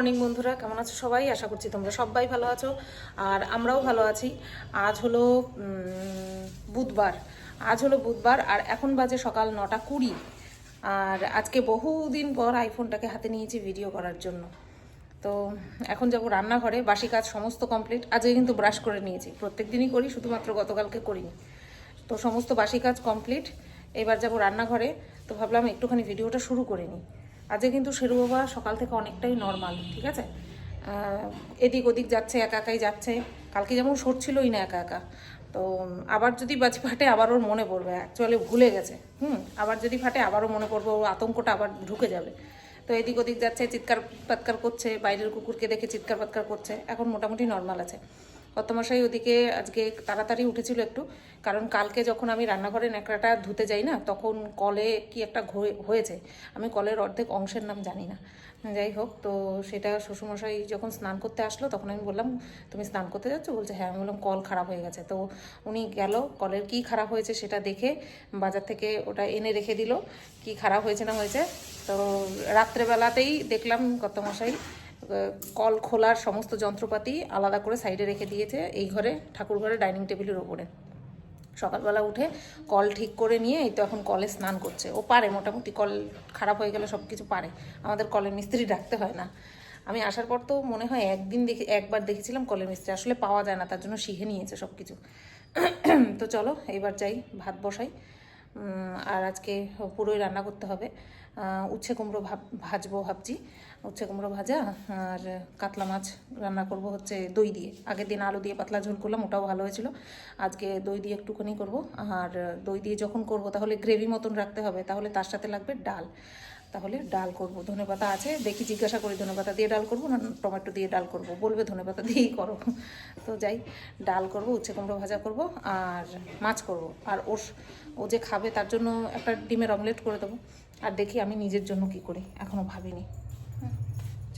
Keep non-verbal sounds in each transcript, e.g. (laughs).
Morning বন্ধুরা, কেমন আছো সবাই? আশা করছি তোমরা সবাই ভালো আছো, আর আমরাও ভালো আছি। আজ হলো বুধবার। আজ হলো বুধবার, আর এখন বাজে সকাল নটা কুড়ি। আর আজকে বহুদিন পর আইফোনটাকে হাতে নিয়েছি ভিডিও করার জন্য। তো এখন যাব রান্নাঘরে, বাসি কাজ সমস্ত কমপ্লিট আজকে কিন্তু ব্রাশ করে নিয়েছি। প্রত্যেক দিনই করি, শুধুমাত্র গতকালকে করিনি। তো সমস্ত বাসি কাজ কমপ্লিট এবার যাব রান্নাঘরে। তো ভাবলাম একটুখানি ভিডিওটা শুরু করে নিই। আজকে কিন্তু শেরু বাবা সকাল থেকে অনেকটাই নর্মাল ঠিক আছে? এদিক ওদিক যাচ্ছে, একা একাই যাচ্ছে। কালকে যেমন সরছিলই না একা একা। তো আবার যদি বাজ ফাটে, আবার ওর মনে পড়বে। অ্যাকচুয়ালি ভুলে গেছে। হুম, আবার যদি ফাটে, আবারও মনে পড়বে। ওর আতঙ্কটা আবার ঢুকে যাবে। তো এদিক ওদিক যাচ্ছে চিৎকার পাৎকার করছে। বাইরের কুকুরকে দেখে চিৎকার পাৎকার করছে। এখন মোটামুটি নর্মাল আছে। কর্তমশাই ওদিকে আজকে তাড়াতাড়ি উঠেছিল একটু। কারণ কালকে যখন আমি রান্নাঘরে ন্যাকড়াটা ধুতে যাই না, তখন কলে কি একটা হয়েছে। আমি কলের অর্ধেক অংশের নাম জানি না। যাই হোক, তো সেটা শ্বশুরমশাই যখন স্নান করতে আসলো, তখন আমি বললাম, তুমি স্নান করতে যাচ্ছ? বলছে হ্যাঁ। আমি বললাম, কল খারাপ হয়ে গেছে। তো উনি গেল, কলের কি খারাপ হয়েছে সেটা দেখে বাজার থেকে ওটা এনে রেখে দিল। কি খারাপ হয়েছে না হয়েছে, তো রাত্রেবেলাতেই দেখলাম কর্তমশাই কল খোলার সমস্ত যন্ত্রপাতি আলাদা করে সাইডে রেখে দিয়েছে। এই ঘরে ঠাকুর ঘরে ডাইনিং টেবিলের ওপরে। সকালবেলা উঠে কল ঠিক করে নিয়ে এই তো এখন কলে স্নান করছে। ও পারে, মোটামুটি কল খারাপ হয়ে গেলে সব কিছু পারে। আমাদের কলের মিস্ত্রি ডাকতে হয় না। আমি আসার পর তো মনে হয় একদিন দেখে, একবার দেখেছিলাম কলের মিস্ত্রি। আসলে পাওয়া যায় না, তার জন্য শিখে নিয়েছে সব কিছু (clears throat) তো চলো এইবার যাই, ভাত বসাই। আর আজকে পুরোই রান্না করতে হবে। উচ্ছে কুমড়ো ভাব, ভাজবো ভাবছি। উচ্ছে কুমড়ো ভাজা আর কাতলা মাছ রান্না করব হচ্ছে দই দিয়ে। আগের দিন আলু দিয়ে পাতলা ঝোল করলাম, ওটাও ভালো হয়েছিল। আজকে দই দিয়ে একটুখানি করব। আর দই দিয়ে যখন করব তাহলে গ্রেভি মতন রাখতে হবে, তাহলে তার সাথে লাগবে ডাল। তাহলে ডাল করব। ধনেপাতা আছে, দেখি জিজ্ঞাসা করি ধনেপাতা দিয়ে ডাল করব না টমেটো দিয়ে ডাল করব? বলবে ধনেপাতা দিয়েই করো। তো যাই, ডাল করব, উচ্ছে কুমড়ো ভাজা করব আর মাছ করব। আর ওর ও যে খাবে তার জন্য একটা ডিমের অমলেট করে দেবো। আর দেখি আমি নিজের জন্য কি করি এখনও ভাবিনি।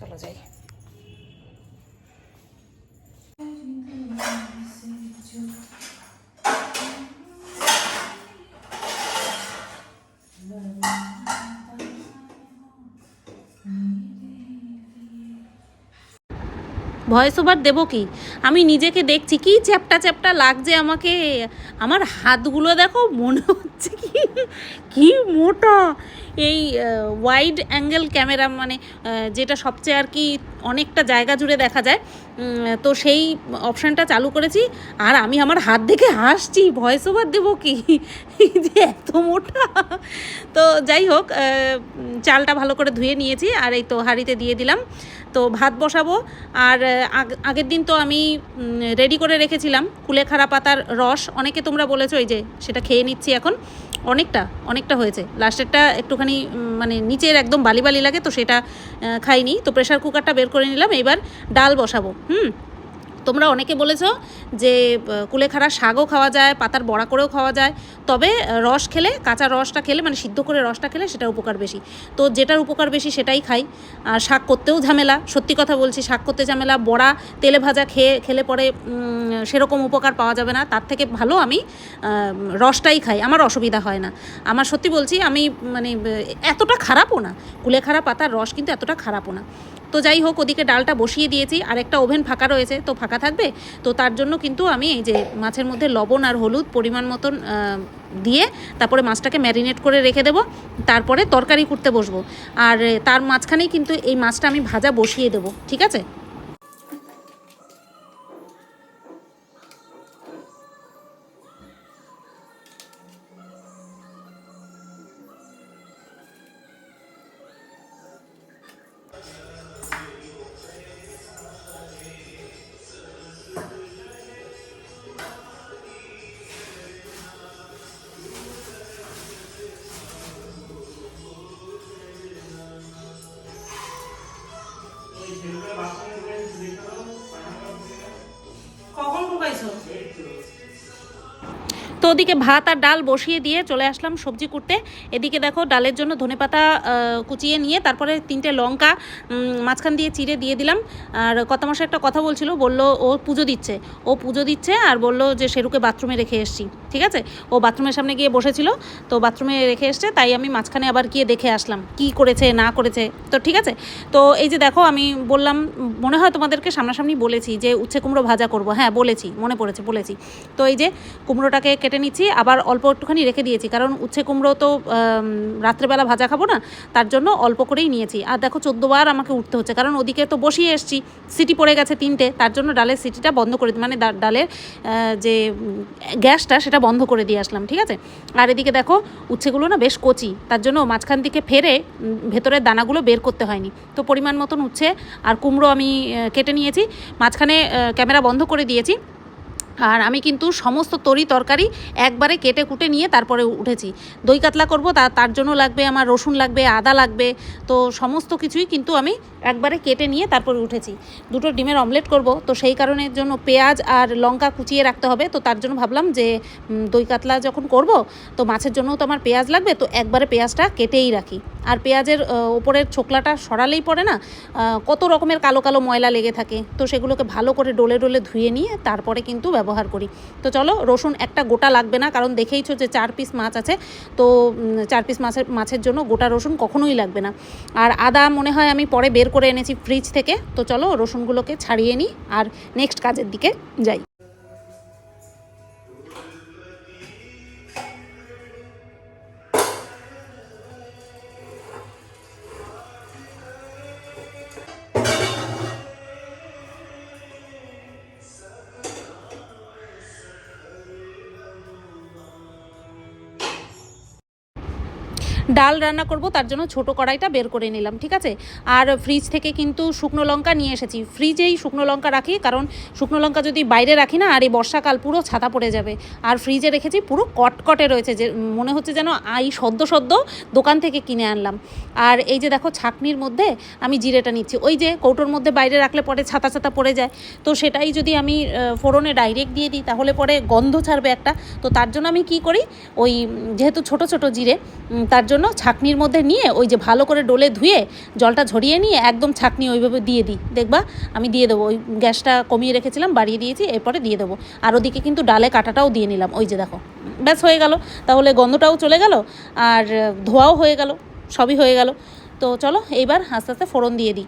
চলো যাই ভয়েস ওভার দেবো কি? আমি নিজেকে দেখছি, কি চ্যাপটা চ্যাপটা লাগছে আমাকে? আমার হাতগুলো দেখো, মনে হচ্ছে কি কি মোটা। এই ওয়াইড অ্যাঙ্গেল ক্যামেরা মানে যেটা সবচেয়ে আর কি অনেকটা জায়গা জুড়ে দেখা যায়। তো সেই অপশানটা চালু করেছি। আর আমি আমার হাত দেখে হাসছি ভয়েস ওভার দেবো কি? যে এত মোটা। তো যাই হোক চালটা ভালো করে ধুয়ে নিয়েছি। আর এই তো হাঁড়িতে দিয়ে দিলাম। তো ভাত বসাবো। আর আগ- আগের দিন তো আমি রেডি করে রেখেছিলাম কুলেখাড়া পাতার রস। অনেকে তোমরা বলেছ এই যে সেটা খেয়ে নিচ্ছি এখন। অনেকটা অনেকটা হয়েছে। লাস্টেরটা একটুখানি মানে নিচের একদম বালি বালি লাগে তো সেটা খাইনি। তো প্রেশার কুকারটা বের করে নিলাম। এবার ডাল বসাবো। হুম? তোমরা অনেকে বলেছ যে কুলেখাড়া শাকও খাওয়া যায়, পাতার বড়া করেও খাওয়া যায়। তবে রস খেলে, কাঁচা রসটা খেলে মানে সিদ্ধ করে রসটা খেলে সেটার উপকার বেশি। তো যেটার উপকার বেশি সেটাই খাই। আর শাক করতেও ঝামেলা, সত্যি কথা বলছি, শাক করতে ঝামেলা, বড়া তেলে ভাজা খেয়ে, খেলে পরে সেরকম উপকার পাওয়া যাবে না। তার থেকে ভালো আমি রসটাই খাই, আমার অসুবিধা হয় না। আমার সত্যি বলছি, আমি মানে এতটা খারাপও না। কুলেখাড়া পাতার রস কিন্তু এতটা খারাপও না। তো যাই হোক, ওদিকে ডালটা বসিয়ে দিয়েছি, আর একটা ওভেন ফাঁকা রয়েছে। তো ফাঁকা থাকবে? তো তার জন্য কিন্তু আমি এই যে মাছের মধ্যে লবণ আর হলুদ পরিমাণ মতন দিয়ে তারপরে মাছটাকে ম্যারিনেট করে রেখে দেব। তারপরে তরকারি করতে বসবো। আর তার মাঝখানেই কিন্তু এই মাছটা আমি ভাজা বসিয়ে দেবো, ঠিক আছে? ওদিকে ভাত আর ডাল বসিয়ে দিয়ে চলে আসলাম সবজি কুটতে। এদিকে দেখো ডালের জন্য ধনেপাতা পাতা কুচিয়ে নিয়ে তারপরে তিনটে লঙ্কা মাঝখান দিয়ে চিড়ে দিয়ে দিলাম। আর কত মাসে একটা কথা বলছিল, বলল ও পুজো দিচ্ছে। ও পুজো দিচ্ছে আর বলল যে সেরুকে বাথরুমে রেখে এসছি। ঠিক আছে? ও বাথরুমের সামনে গিয়ে বসেছিল, তো বাথরুমে রেখে এসছে, তাই আমি মাঝখানে আবার গিয়ে দেখে আসলাম, কি করেছে, না করেছে, তো ঠিক আছে? তো এই যে দেখো, আমি বললাম, মনে হয় তোমাদেরকে সামনাসামনি বলেছি যে উচ্ছে কুমড়ো ভাজা করব। হ্যাঁ বলেছি, মনে পড়েছে, বলেছি। তো এই যে কুমড়োটাকে কেটে নিচ্ছি, আবার অল্প একটুখানি রেখে দিয়েছি, কারণ উচ্ছে কুমড়ো তো রাত্রেবেলা ভাজা খাব না, তার জন্য অল্প করেই নিয়েছি। আর দেখো চোদ্দোবার আমাকে উঠতে হচ্ছে, কারণ ওদিকে তো বসিয়ে এসছি, সিটি পড়ে গেছে তিনটে, তার জন্য ডালের সিটিটা বন্ধ করে মানে ডালের যে গ্যাসটা সেটা বন্ধ করে দিয়ে আসলাম, ঠিক আছে? আর এদিকে দেখো, উচ্ছেগুলো না বেশ কচি, তার জন্য মাঝখান দিকে ফেরে ভেতরের দানাগুলো বের করতে হয়নি। তো পরিমাণ মতন উচ্ছে আর কুমড়ো আমি কেটে নিয়েছি, মাঝখানে ক্যামেরা বন্ধ করে দিয়েছি। আর আমি কিন্তু সমস্ত তরি তরকারি একবারে কেটে কুটে নিয়ে তারপরে উঠেছি। দই কাতলা করব, তা, তার জন্য লাগবে আমার রসুন লাগবে, আদা লাগবে, তো সমস্ত কিছুই কিন্তু আমি একবারে কেটে নিয়ে তারপরে উঠেছি। দুটো ডিমের অমলেট করব, তো সেই কারণের জন্য পেঁয়াজ আর লঙ্কা কুচিয়ে রাখতে হবে, তো তার জন্য ভাবলাম যে দই কাতলা যখন করব, তো মাছের জন্যও তো আমার পেঁয়াজ লাগবে, তো একবারে পেঁয়াজটা কেটেই রাখি। আর পেঁয়াজের ওপরের ছোকলাটা সরালেই পড়ে না কত রকমের কালো কালো ময়লা লেগে থাকে। তো সেগুলোকে ভালো করে ডোলে ডোলে ধুয়ে নিয়ে তারপরে কিন্তু ব্যবহার করি। তো চলো, রসুন একটা গোটা লাগবে না, কারণ দেখেইছো যে চার পিস মাছ আছে। তো চার পিস মাছের মাছের জন্য গোটা রসুন কখনোই লাগবে না। আর আদা মনে হয় আমি পরে বের করে এনেছি ফ্রিজ থেকে। তো চলো, রসুনগুলোকে ছাড়িয়ে নিই। আর নেক্সট কাজের দিকে যাই। ডাল রান্না করব, তার জন্য ছোট কড়াইটা বের করে নিলাম, ঠিক আছে? আর ফ্রিজ থেকে কিন্তু শুকনো লঙ্কা নিয়ে এসেছি। ফ্রিজেই শুকনো লঙ্কা রাখি, কারণ শুকনো লঙ্কা যদি বাইরে রাখি না, আর এই বর্ষাকাল পুরো ছাতা পড়ে যাবে। আর ফ্রিজে রেখেছি পুরো কটকটে রয়েছে, যে মনে হচ্ছে যেন আই সদ্য সদ্য দোকান থেকে কিনে আনলাম। আর এই যে দেখো ছাকনির মধ্যে আমি জিরেটা নিচ্ছি। ওই যে কৌটোর মধ্যে বাইরে রাখলে পরে ছাতা ছাতা পড়ে যায়। তো সেটাই যদি আমি ফোড়নে ডাইরেক্ট দিয়ে দিই, তাহলে পরে গন্ধ ছাড়বে একটা। তো তার জন্য আমি কি করি? ওই, যেহেতু ছোট ছোট জিরে তার জন্য ছাকনির মধ্যে নিয়ে ওই যে ভালো করে ডোলে ধুয়ে জলটা ঝরিয়ে নিয়ে একদম ছাকনি ওইভাবে দিয়ে দিই। দেখবা? আমি দিয়ে দেবো। ওই গ্যাসটা কমিয়ে রেখেছিলাম, বাড়িয়ে দিয়েছি, এরপরে দিয়ে দেবো। আর ওদিকে কিন্তু ডালে কাটাটাও দিয়ে নিলাম। ওই যে দেখো। ব্যাস হয়ে গেল। তাহলে গন্ধটাও চলে গেল আর ধোয়াও হয়ে গেল। সবই হয়ে গেল। তো চলো, এইবার আস্তে আস্তে ফোড়ন দিয়ে দিই।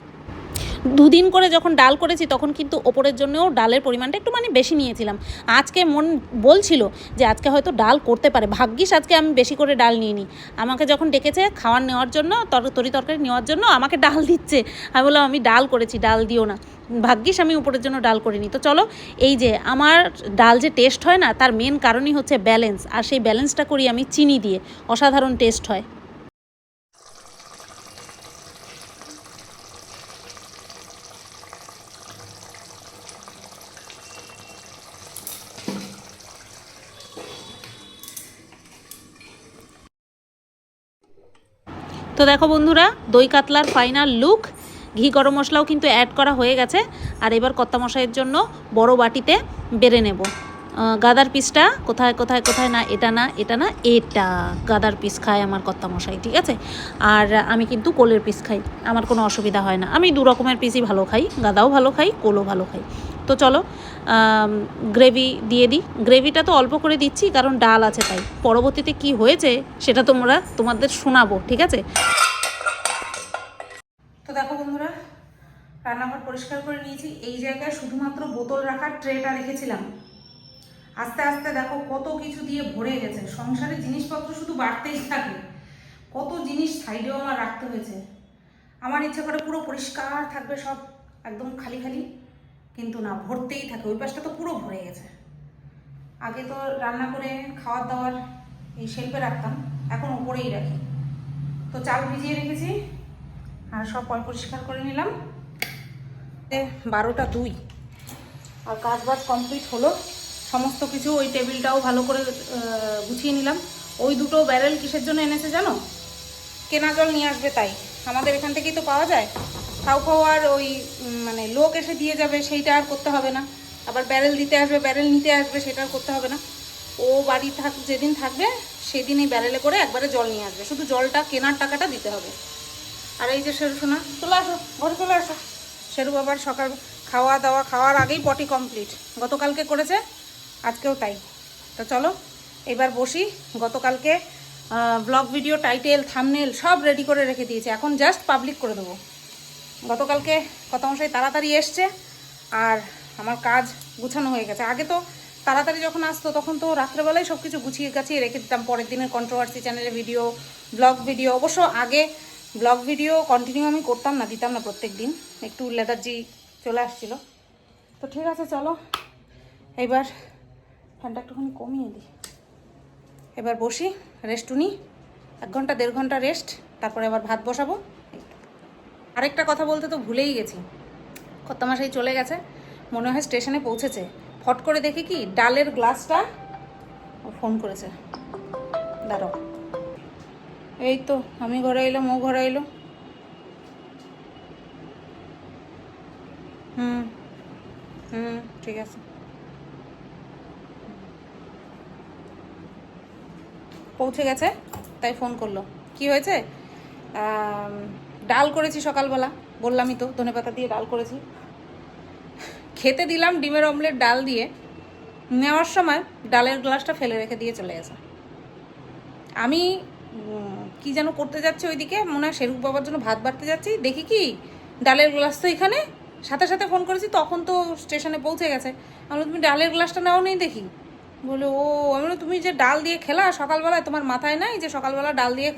দুদিন করে যখন ডাল করেছি, তখন কিন্তু ওপরের জন্যও ডালের পরিমাণটা একটু মানে বেশি নিয়েছিলাম। আজকে মন বলছিল যে আজকে হয়তো ডাল করতে পারে। ভাগ্যিস আজকে আমি বেশি করে ডাল নিয়ে নিই আমাকে যখন ডেকেছে খাওয়ার নেওয়ার জন্য, তর, তরি তরকারি নেওয়ার জন্য, আমাকে ডাল দিচ্ছে। আমি বললাম, আমি ডাল করেছি, ডাল দিও না। ভাগ্যিস আমি উপরের জন্য ডাল করিনি। তো চলো, এই যে আমার ডাল যে টেস্ট হয় না, তার মেন কারণই হচ্ছে ব্যালেন্স আর সেই ব্যালেন্সটা করি আমি চিনি দিয়ে। অসাধারণ টেস্ট হয়। তো দেখো বন্ধুরা, দই কাতলার ফাইনাল লুক ঘি গরম মশলাও কিন্তু অ্যাড করা হয়ে গেছে। আর এবার কত্তা মশাইয়ের জন্য বড় বাটিতে বেড়ে নেব। গাদার পিসটা কোথায় কোথায় কোথায় না, এটা না এটা না, এটা। গাদার পিস খায় আমার কত্তা মশাই, ঠিক আছে? আর আমি কিন্তু কোলের পিস খাই, আমার কোনো অসুবিধা হয় না। আমি দু রকমের পিসই ভালো খাই, গাদাও ভালো খাই, কোলও ভালো খাই। তো চলো গ্রেভি দিয়ে দিই। গ্রেভিটা তো অল্প করে দিচ্ছি, কারণ ডাল আছে তাই। পরবর্তীতে কি হয়েছে, সেটা তোমরা তোমাদের শোনাবো, ঠিক আছে? তো দেখো বন্ধুরা, রান্নাঘর পরিষ্কার করে নিয়েছি। এই জায়গায় শুধুমাত্র বোতল রাখার ট্রেটা রেখেছিলাম। আস্তে আস্তে দেখো কত কিছু দিয়ে ভরে গেছে। সংসারে জিনিসপত্র শুধু বাড়তেই থাকে। কত জিনিস সাইডেও আমার রাখতে হয়েছে। আমার ইচ্ছে করে পুরো পরিষ্কার থাকবে সব, একদম খালি খালি। কিন্তু না, ভরতেই থাকে, ওই পাশটা তো পুরো ভরে গেছে। আগে তো রান্না করে খাওয়ার দাওয়ার এই শেল্পে রাখতাম, এখন উপরেই রাখি। তো চাল ভিজিয়ে রেখেছি, আর সব পয় পরিষ্কার করে নিলাম। বারোটা দুই। আর কাজ বাজ কমপ্লিট হলো, সমস্ত কিছু ওই টেবিলটাও ভালো করে গুছিয়ে নিলাম। ওই দুটো ব্যারেল কিসের জন্য এনেছে জানো? কেনা জল নিয়ে আসবে তাই। আমাদের এখান থেকেই তো পাওয়া যায়। খাও খাও আর ওই মানে লোক এসে দিয়ে যাবে, সেইটা আর করতে হবে না। আবার ব্যারেল দিতে আসবে ব্যারেল নিতে আসবে, সেটা আর করতে হবে না। ও বাড়ি থাক, যেদিন থাকবে, সেদিন এই ব্যারেলে করে একবারে জল নিয়ে আসবে। শুধু জলটা, কেনার টাকাটা দিতে হবে। আর এই যে শেরু সোনা, চলে আসো, ঘরে চলে আসো। শেরু বাবার সকাল খাওয়া দাওয়া, খাওয়ার আগেই পটি কমপ্লিট গতকালকে করেছে, আজকেও তাই। তো চলো, এবার বসি। গতকালকে ব্লগ ভিডিও টাইটেল থামনেল সব রেডি করে রেখে দিয়েছি। এখন জাস্ট পাবলিক করে দেবো। গতকালকে কত মশাই তাড়াতাড়ি এসছে আর আমার কাজ গুছানো হয়ে গেছে। আগে তো তাড়াতাড়ি যখন আসতো, তখন তো রাত্রেবেলায় সব কিছু গুছিয়ে গাছিয়ে রেখে দিতাম। পরের দিনের কন্ট্রোভার্সি চ্যানেলে ভিডিও ব্লগ ভিডিও অবশ্য আগে ব্লগ ভিডিও কন্টিনিউ আমি করতাম না, দিতাম না প্রত্যেক দিন। একটু লেদার্জি চলে আসছিল। তো ঠিক আছে, চলো। এবার ফ্যানটা একটুখানি কমিয়ে দিই। এবার বসি রেস্ট নিই এক ঘণ্টা, দেড় ঘণ্টা রেস্ট তারপরে আবার ভাত বসাবো। আরেকটা কথা বলতে তো ভুলেই গেছি। কত মাসেই চলে গেছে, মনে হয় স্টেশনে পৌঁছেছে। ফট করে দেখি কি ডালের গ্লাসটা ও ফোন করেছে। দাঁড়াও। এই তো, আমি ঘরে এলাম, ও ঘরে এলো। হুম হুম, ঠিক আছে। পৌঁছে গেছে, তাই ফোন করল। কি হয়েছে? ডাল করেছি সকালবেলা, বললামই তো ধনেপাতা দিয়ে ডাল করেছি। খেতে দিলাম ডিমের অমলেট, ডাল দিয়ে। নেওয়ার সময় ডালের গ্লাসটা ফেলে রেখে দিয়ে চলে গেছে। আমি কি যেন করতে যাচ্ছি ওইদিকে, মনে হয় শেরুক বাবার জন্য ভাত বাড়তে যাচ্ছি। দেখি কি, ডালের গ্লাস তো এখানে, সাথে সাথে ফোন করেছি, তখন তো স্টেশনে পৌঁছে গেছে। আমি তুমি ডালের গ্লাসটা নাও নেই দেখি। বলে, ও, আমি তুমি যে ডাল দিয়ে খেলা, সকালবেলায় তোমার মাথায় নাই যে সকালবেলা ডাল দিয়ে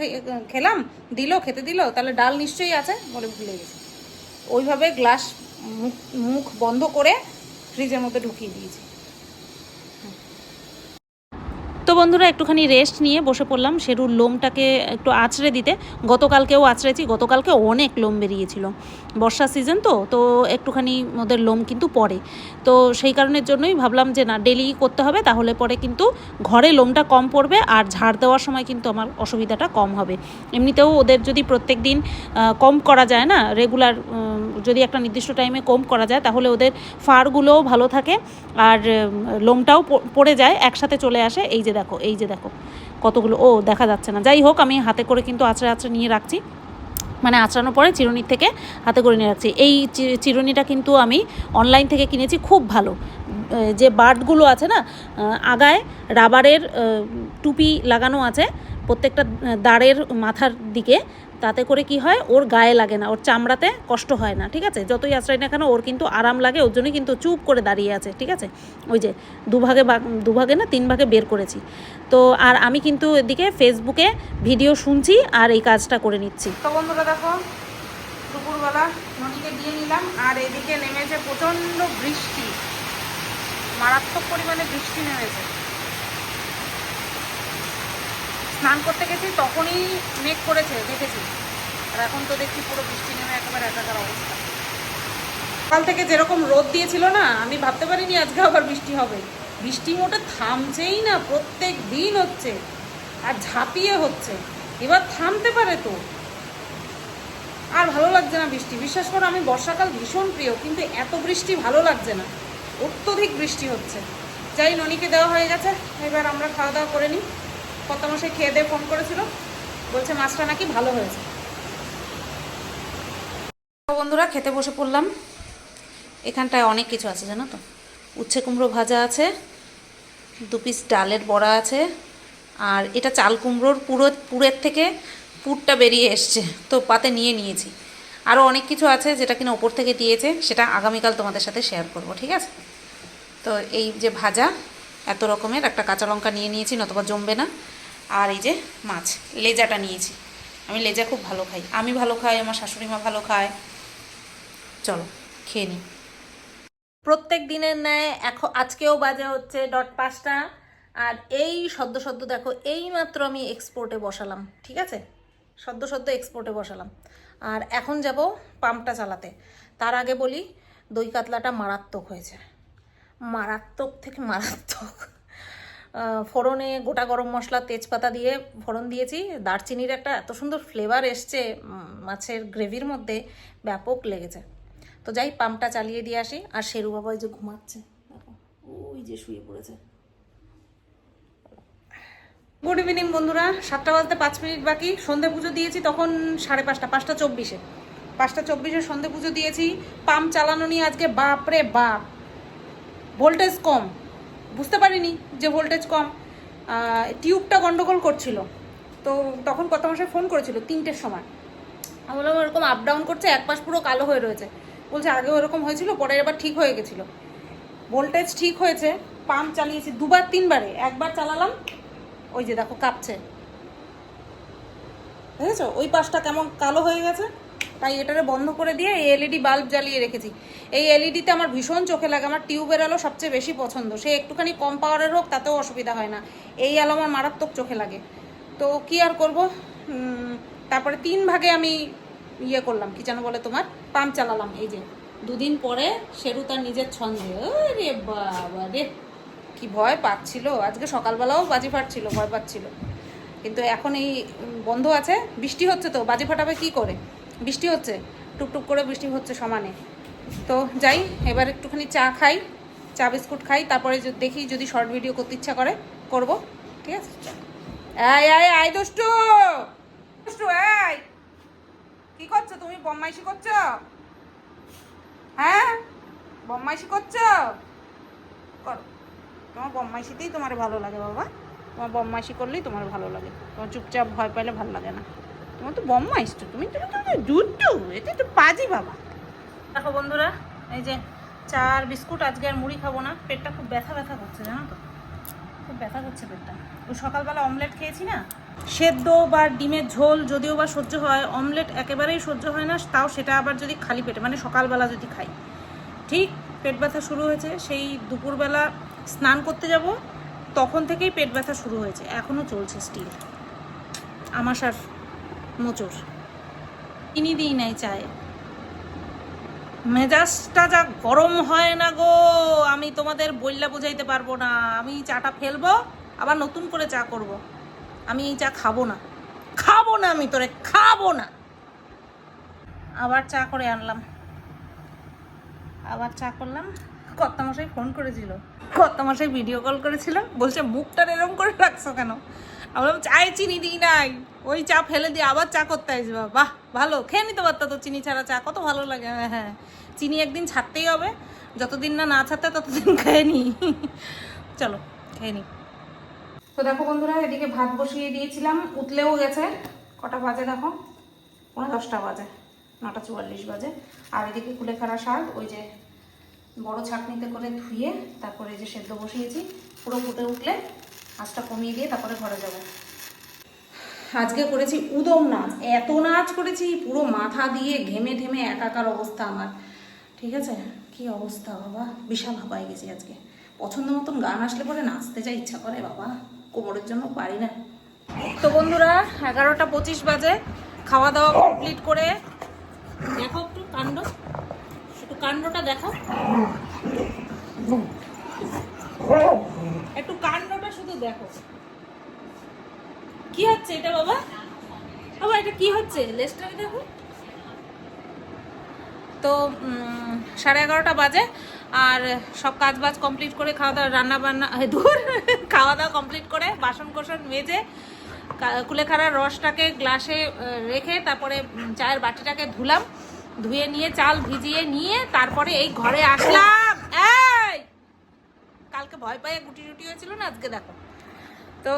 খেলাম, দিল, খেতে দিল, তাহলে ডাল নিশ্চয়ই আছে? বলে ভুলে গেছে। ওইভাবে গ্লাস মুখ মুখ বন্ধ করে ফ্রিজের মধ্যে ঢুকিয়ে দিয়েছি তো বন্ধুরা, একটুখানি রেস্ট নিয়ে বসে পড়লাম। শেরুর লোমটাকে একটু আঁচড়ে দিতে। গতকালকেও আঁচড়েছি, গতকালকে অনেক লোম বেরিয়েছিল। বর্ষা সিজন তো তো একটুখানি ওদের লোম কিন্তু পড়ে। তো সেই কারণের জন্যই ভাবলাম যে, না ডেলি করতে হবে, তাহলে পরে কিন্তু ঘরে লোমটা কম পড়বে আর ঝাড় দেওয়ার সময় কিন্তু আমার অসুবিধাটা কম হবে। এমনিতেও ওদের যদি প্রত্যেক দিন কম করা যায় না রেগুলার যদি একটা নির্দিষ্ট টাইমে কম করা যায়, তাহলে ওদের ফারগুলোও ভালো থাকে। আর লোমটাও পড়ে যায়, একসাথে চলে আসে। এই যে দেখো, এই যে দেখো, কতগুলো, ও দেখা যাচ্ছে না। যাই হোক, আমি হাতে করে কিন্তু আঁচড়ে আঁচড়ে নিয়ে রাখছি। মানে আঁচড়ানোর পরে চিরুনির থেকে হাতে করে নিয়ে রাখছি। এই চিরুনিটা কিন্তু আমি অনলাইন থেকে কিনেছি, খুব ভালো। যে বার্ডগুলো আছে না আগায় রাবারের টুপি লাগানো আছে, প্রত্যেকটা দাঁড়ের মাথার দিকে তাতে করে কি হয়? ওর গায়ে লাগে না, ওর চামড়াতে কষ্ট হয় না, ঠিক আছে? যতই আশ্রয় না কেন, ওর কিন্তু আরাম লাগে, ওর জন্যই কিন্তু চুপ করে দাঁড়িয়ে আছে, ঠিক আছে? ওই যে দুভাগে ভাগ- দুভাগে না, তিন ভাগে বের করেছি। তো আর আমি কিন্তু এদিকে ফেসবুকে ভিডিও শুনছি আর এই কাজটা করে নিচ্ছি। তো বন্ধুরা দেখো, দুপুরবেলা নদীকে দিয়ে নিলাম আর এদিকে নেমেছে প্রচণ্ড বৃষ্টি। মারাত্মক পরিমাণে বৃষ্টি নেমেছে। স্নান করতে গেছি, তখনই মেঘ করেছে, দেখেছি। আর এখন তো দেখছি পুরো বৃষ্টি নেমে একেবারে একাকার অবস্থা। সকাল থেকে যেরকম রোদ দিয়েছিল না, আমি ভাবতে পারিনি আজকে আবার বৃষ্টি হবে। বৃষ্টি মোটে থামছেই না, প্রত্যেক দিন হচ্ছে। আর ঝাঁপিয়ে হচ্ছে। এবার থামতে পারে তো। আর ভালো লাগছে না বৃষ্টি। বিশ্বাস করো, আমি বর্ষাকাল ভীষণ প্রিয়, কিন্তু এত বৃষ্টি ভালো লাগছে না। অত্যধিক বৃষ্টি হচ্ছে। যাই, ননিকে দেওয়া হয়ে গেছে। এবার আমরা খাওয়া দাওয়া করে নিই। কত মাসে খেয়ে দিয়ে ফোন করেছিল, বলছে মাছটা নাকি ভালো হয়েছে। বন্ধুরা, খেতে বসে পড়লাম। এখানটায় অনেক কিছু আছে, জানো তো? উচ্ছে কুমড়ো ভাজা আছে, দু পিস ডালের বড়া আছে, আর এটা চাল কুমড়োর পুরো, পুরের থেকে পুরটা বেরিয়ে এসছে, তো পাতে নিয়ে নিয়েছি। আরও অনেক কিছু আছে যেটা কিনা ওপর থেকে দিয়েছে, সেটা আগামীকাল তোমাদের সাথে শেয়ার করব, ঠিক আছে? তো এই যে ভাজা, এত রকমের একটা কাঁচা লঙ্কা নিয়ে নিয়েছি, নতবা জমবে না। আর এই যে মাছ, লেজাটা নিয়েছি। আমি লেজা খুব ভালো খাই। আমি ভালো খাই, আমার শাশুড়ি মা ভালো খায়। চলো, খেয়ে নিই প্রত্যেক দিনের ন্যায় এখন আজকেও বাজে হচ্ছে ডট পাঁচটা। আর এই সদ্য সদ্য দেখো এই মাত্র আমি এক্সপোর্টে বসালাম, ঠিক আছে? সদ্য সদ্য এক্সপোর্টে বসালাম। আর এখন যাব পাম্পটা চালাতে। তার আগে বলি, দই কাতলাটা মারাত্মক হয়েছে। মারাত্মক থেকে মারাত্মক। ফোড়নে গোটা গরম মশলা, তেজপাতা দিয়ে ফোড়ন দিয়েছি। দারচিনির একটা এত সুন্দর ফ্লেভার এসছে মাছের গ্রেভির মধ্যে ব্যাপক লেগেছে। তো যাই, পাম্পটা চালিয়ে দিয়ে আসি। আর শেরু বাবা ওই যে ঘুমাচ্ছে। ওই যে শুয়ে পড়েছে। গুড ইভিনিং বন্ধুরা। সাতটা বাজতে পাঁচ মিনিট বাকি। সন্ধে পুজো দিয়েছি তখন সাড়ে পাঁচটা পাঁচটা চব্বিশে। পাঁচটা চব্বিশে সন্ধে পুজো দিয়েছি। পাম্প চালানো নিয়ে আজকে বাপরে বাপ। ভোল্টেজ কম। বুঝতে পারিনি যে ভোল্টেজ কম। টিউবটা গন্ডগোল করছিল। তো তখন কত মাসে ফোন করেছিল তিনটের সময়। আমি বললাম, ওরকম আপ ডাউন করছে, এক পাশ পুরো কালো হয়ে রয়েছে। বলছে, আগে ওরকম হয়েছিল পরে এবার ঠিক হয়ে গেছিল। ভোল্টেজ ঠিক হয়েছে পাম্প চালিয়েছি দুবার, তিনবারে। একবার চালালাম, ওই যে দেখো কাঁপছে। দেখেছ ওই পাশটা কেমন কালো হয়ে গেছে তাই এটারে বন্ধ করে দিয়ে এই এলইডি বাল্ব জ্বালিয়ে রেখেছি। এই এলইডিতে আমার ভীষণ চোখে লাগে, আমার টিউবের আলো সবচেয়ে বেশি পছন্দ। সে একটুখানি কম পাওয়ারের হোক, তাতেও অসুবিধা হয় না। এই আলো আমার মারাত্মক চোখে লাগে। তো কি আর করব? তারপরে তিন ভাগে আমি ইয়ে করলাম, কি যেন বলে তোমার? পাম্প চালালাম, এই যে। দুদিন পরে শেরু তার নিজের ছন্দে রে বাবা রে। কি ভয় পাচ্ছিল। আজকে সকালবেলাও বাজি ফাটছিল, ভয় পাচ্ছিল। কিন্তু এখন এই বন্ধ আছে, বৃষ্টি হচ্ছে তো, বাজি ফাটাবে কি করে? বৃষ্টি হচ্ছে, টুকটুক করে বৃষ্টি হচ্ছে সমানে। তো যাই, এবার একটুখানি চা খাই, চা বিস্কুট খাই, তারপরে দেখি যদি শর্ট ভিডিও করতে ইচ্ছা করে, করব। ঠিক আছে? এই এই আই দুষ্টু! দুষ্টু, এই! কি করছ তুমি? বম্মাইশি করছ? হ্যাঁ? বম্মাইশি করছ? করো। তোমার বম্মাইশিতেই তোমার ভালো লাগে বাবা। তোমার বম্মাইশি করলেই তোমার ভালো লাগে। তোমার চুপচাপ ভয় পাইলে ভালো লাগে না। তোমার তো বম্মাইশ তো তুমি তুমি তো দুধটু এটা তো পাজি বাবা। দেখো বন্ধুরা, এই যে চার বিস্কুট আজকে আর মুড়ি খাব না, পেটটা খুব ব্যথা ব্যথা করছে, জানো তো? খুব ব্যথা করছে পেটটা। ওই সকালবেলা অমলেট খেয়েছি না? সেদ্ধ বা ডিমের ঝোল যদিও বা সহ্য হয়, অমলেট একেবারেই সহ্য হয় না, তাও সেটা আবার যদি খালি পেটে মানে সকালবেলা যদি খাই। ঠিক পেট ব্যথা শুরু হয়েছে, সেই দুপুরবেলা স্নান করতে যাব, তখন থেকেই পেট ব্যথা শুরু হয়েছে এখনও চলছে স্টিল আমাশার মোচর চিনি দিই নাই চায়ে। মেজাজটা যা গরম হয় না গো, আমি তোমাদের বললে বোঝাইতে পারব না। আমি চাটা ফেলব, আবার নতুন করে চা করব। আমি এই চা খাব না। খাব না আমি তোরে, খাব না। আবার চা করে আনলাম। আবার চা করলাম। কর্তামশাই ফোন করেছিল। কর্তামশাই ভিডিও কল করেছিল। বলছে, মুখটা এরম করে রাখছো কেন? আমি বললাম চায়ে চিনি দিই নাই। ওই চা ফেলে দিয়ে আবার চা করতে আসবা। বাহ, ভালো। খেয়ে নিতে পারতো তো চিনি ছাড়া চা। কত ভালো লাগে। হ্যাঁ হ্যাঁ। চিনি একদিন ছাড়তেই হবে। যতদিন না না ছাড়তে ততদিন (laughs) খেয়ে নি। চলো, খেয়ে নি। তো দেখো বন্ধুরা, এদিকে ভাত বসিয়ে দিয়েছিলাম। উতলেও গেছে। কটা বাজে দেখো? পনেরো দশটা বাজে। নটা চুয়াল্লিশ বাজে। আর এদিকে কুলেখাড়া শাক, ওই যে বড় ছাঁকনিতে করে ধুয়ে তারপরে যে সেদ্ধ বসিয়েছি। পুরো ফুটে উঠলে আঁচটা কমিয়ে দিয়ে তারপরে ঘরে যাব। আজকে করেছি উদম নাচ। এত নাচ করেছি, পুরো মাথা দিয়ে ঘেমে ঢেমে একাকার অবস্থা আমার। ঠিক আছে? কি অবস্থা বাবা? বিশাল হাঁপাই গেছি আজকে। পছন্দ মতন গান আসলে পরে নাচতে যা ইচ্ছা করে বাবা। কোমরের জন্য পারি না। তো বন্ধুরা, এগারোটা পঁচিশ বাজে। খাওয়া দাওয়া কমপ্লিট করে দেখো একটু কাণ্ড। একটু কাণ্ডটা দেখো। একটু কাণ্ডটা শুধু দেখো। কি হচ্ছে এটা বাবা? বাবা, এটা কি হচ্ছে? লেসটাকে দেখো। তো সাড়ে এগারোটা বাজে, আর সব কাজ বাজ কমপ্লিট করে খাওয়া দাওয়া রান্না বান্না ধুর (laughs) খাওয়া দাওয়া কমপ্লিট করে বাসন কোসন মেজে কুলেখাড়ার রসটাকে গ্লাসে রেখে তারপরে চায়ের বাটিটাকে ধুলাম, ধুয়ে নিয়ে, চাল ভিজিয়ে নিয়ে তারপরে এই ঘরে আসলাম। কালকে ভয় পাইয়ে গুটি টুটি হয়েছিল না আজকে দেখো। তো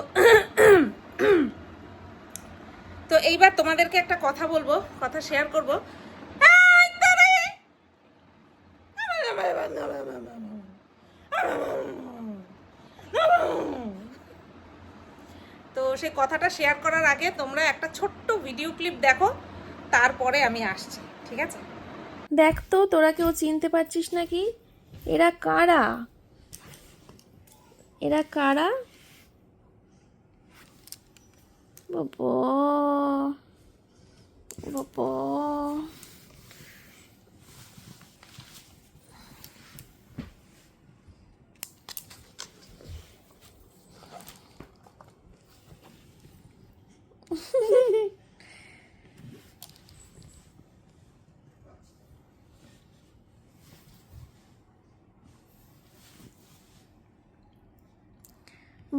তো এইবার তোমাদেরকে একটা কথা বলব, কথা শেয়ার করব। তো সেই কথাটা শেয়ার করার আগে তোমরা একটা ছোট্ট ভিডিও ক্লিপ দেখো, তারপরে আমি আসছি, ঠিক আছে? দেখ তো, তোরা কেউ চিনতে পারছিস নাকি? এরা কারা? এরা কারা বাবা বাবা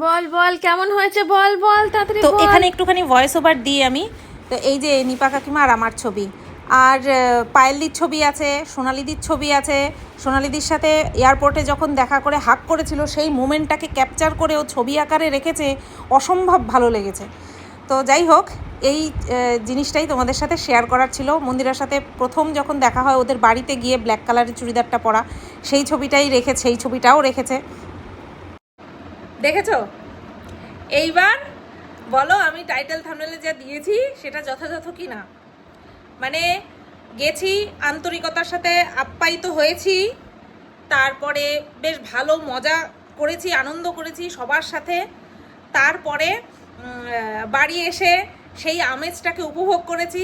বল বল কেমন হয়েছে? বল বল তাড়াতাড়ি তো এখানে একটুখানি ভয়েস ওভার দিই আমি। তো এই যে নিপা কাকিমা আর আমার ছবি। আর পায়েলদির ছবি আছে সোনালিদির ছবি আছে। সোনালিদির সাথে এয়ারপোর্টে যখন দেখা করে হাক করেছিল সেই মোমেন্টটাকে ক্যাপচার করে ও ছবি আকারে রেখেছে অসম্ভব ভালো লেগেছে। তো যাই হোক এই জিনিসটাই তোমাদের সাথে শেয়ার করার ছিল। মন্দিরের সাথে প্রথম যখন দেখা হয় ওদের বাড়িতে গিয়ে ব্ল্যাক কালারের চুড়িদারটা পরা সেই ছবিটাই রেখেছে সেই ছবিটাও রেখেছে। দেখেছ? এইবার বলো আমি টাইটেল থামনেলে যা দিয়েছি, সেটা যথাযথ কি না মানে গেছি, আন্তরিকতার সাথে আপ্যায়িত হয়েছি, তারপরে বেশ ভালো মজা করেছি, আনন্দ করেছি সবার সাথে। তারপরে বাড়ি এসে সেই আমেজটাকে উপভোগ করেছি।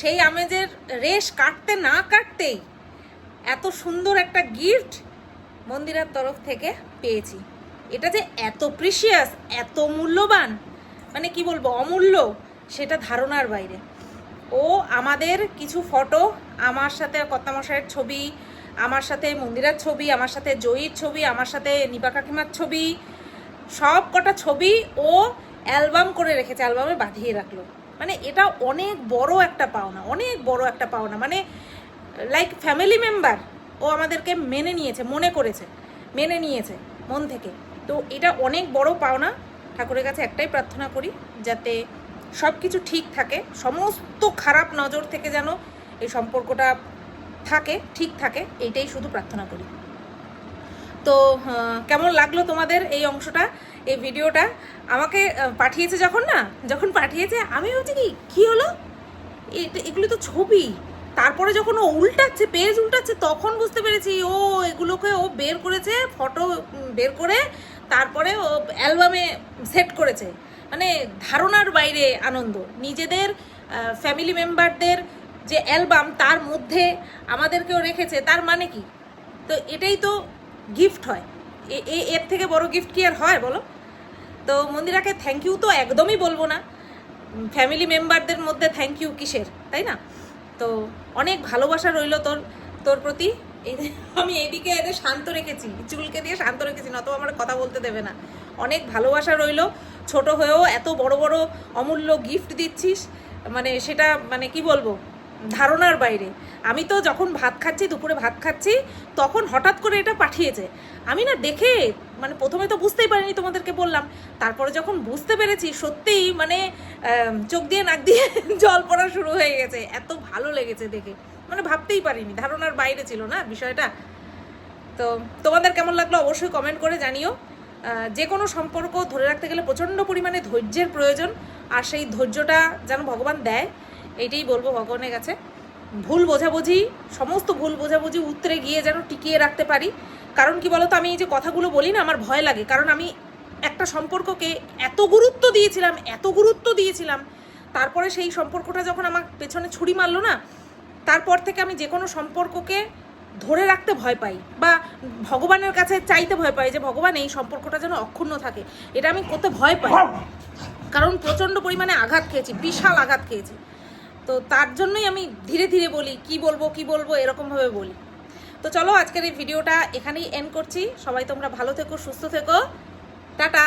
সেই আমেজের রেশ কাটতে না কাটতেই এত সুন্দর একটা গিফট মন্দিরের তরফ থেকে পেয়েছি। এটা যে এত প্রিশিয়াস এত মূল্যবান মানে কি বলব, অমূল্য, সেটা ধারণার বাইরে। ও আমাদের কিছু ফটো আমার সাথে কর্তামশাইয়ের ছবি, আমার সাথে মন্দিরের ছবি, আমার সাথে জয়ীর ছবি, আমার সাথে নিপা কাকিমার ছবি, সব কটা ছবি ও অ্যালবাম করে রেখেছে, অ্যালবামে বাঁধিয়ে রাখল। মানে এটা অনেক বড় একটা পাওনা, অনেক বড় একটা পাওনা। মানে লাইক ফ্যামিলি মেম্বার ও আমাদেরকে মেনে নিয়েছে, মনে করেছে, মেনে নিয়েছে, মন থেকে। তো এটা অনেক বড় পাওনা। ঠাকুরের কাছে একটাই প্রার্থনা করি যাতে সব কিছু ঠিক থাকে, সমস্ত খারাপ নজর থেকে যেন এই সম্পর্কটা থাকে, ঠিক থাকে, এইটাই শুধু প্রার্থনা করি। তো কেমন লাগল তোমাদের এই অংশটা, এই ভিডিওটা? আমাকে পাঠিয়েছে যখন না, যখন পাঠিয়েছে, আমি ভাবছি কি, কী হলো? এগুলো তো ছবি। তারপরে যখন ও উল্টাচ্ছে, পেজ উল্টাচ্ছে, তখন বুঝতে পেরেছি, ও এগুলোকে ও বের করেছে, ফটো বের করে তারপরে ও অ্যালবামে সেট করেছে। মানে ধারণার বাইরে আনন্দ। নিজেদের ফ্যামিলি মেম্বারদের যে অ্যালবাম, তার মধ্যে আমাদেরকেও রেখেছে, তার মানে কি? তো এটাই তো গিফট হয়। এর থেকে বড় গিফট কি আর হয় বলো? তো মন্দিরাকে থ্যাংক ইউ তো একদমই বলব না। ফ্যামিলি মেম্বারদের মধ্যে থ্যাংক ইউ কিসের, তাই না? তো অনেক ভালোবাসা রইল তোর তোর প্রতি। এই আমি এদিকে এদের শান্ত রেখেছি, চুলকে দিয়ে শান্ত রেখেছি নত আমার কথা বলতে দেবে না। অনেক ভালোবাসা রইল, ছোট হয়েও এত বড় বড় অমূল্য গিফট দিচ্ছিস মানে সেটা মানে কি বলব, ধারণার বাইরে। আমি তো যখন ভাত খাচ্ছি, দুপুরে ভাত খাচ্ছি, তখন হঠাৎ করে এটা পাঠিয়েছে। আমি না দেখে মানে প্রথমে তো বুঝতেই পারিনি তোমাদেরকে বললাম। তারপরে যখন বুঝতে পেরেছি, সত্যিই মানে চোখ দিয়ে নাক দিয়ে (laughs) জল পড়া শুরু হয়ে গেছে। এত ভালো লেগেছে দেখে। মানে ভাবতেই পারিনি, ধারণার বাইরে ছিল না বিষয়টা। তো তোমাদের কেমন লাগল অবশ্যই কমেন্ট করে জানিও। যে কোনো সম্পর্ক ধরে রাখতে গেলে প্রচণ্ড পরিমাণে ধৈর্যের প্রয়োজন। আর সেই ধৈর্যটা যেন ভগবান দেয়, এইটাই বলব ভগবানের কাছে। ভুল বোঝাবুঝি, সমস্ত ভুল বোঝাবুঝি উতরে গিয়ে যেন টিকিয়ে রাখতে পারি। কারণ কি বলতো, আমি এই যে কথাগুলো বলি না, আমার ভয় লাগে। কারণ আমি একটা সম্পর্ককে এত গুরুত্ব দিয়েছিলাম, এত গুরুত্ব দিয়েছিলাম, তারপরে সেই সম্পর্কটা যখন আমার পেছনে ছুরি মারলো না, তারপর থেকে আমি যে কোনো সম্পর্ককে ধরে রাখতে ভয় পাই বা ভগবানের কাছে চাইতে ভয় পাই যে, ভগবান, এই সম্পর্কটা যেন অক্ষুণ্ণ থাকে। এটা আমি করতে ভয় পাই। কারণ প্রচণ্ড পরিমাণে আঘাত খেয়েছি, বিশাল আঘাত খেয়েছি। তো তার জন্যই আমি ধীরে ধীরে বলি, কি বলব কি বলব? এরকমভাবে বলি। তো চলো আজকের এই ভিডিওটা এখানেই এন্ড করছি। সবাই তোমরা ভালো থেকো, সুস্থ থেকো। টাটা!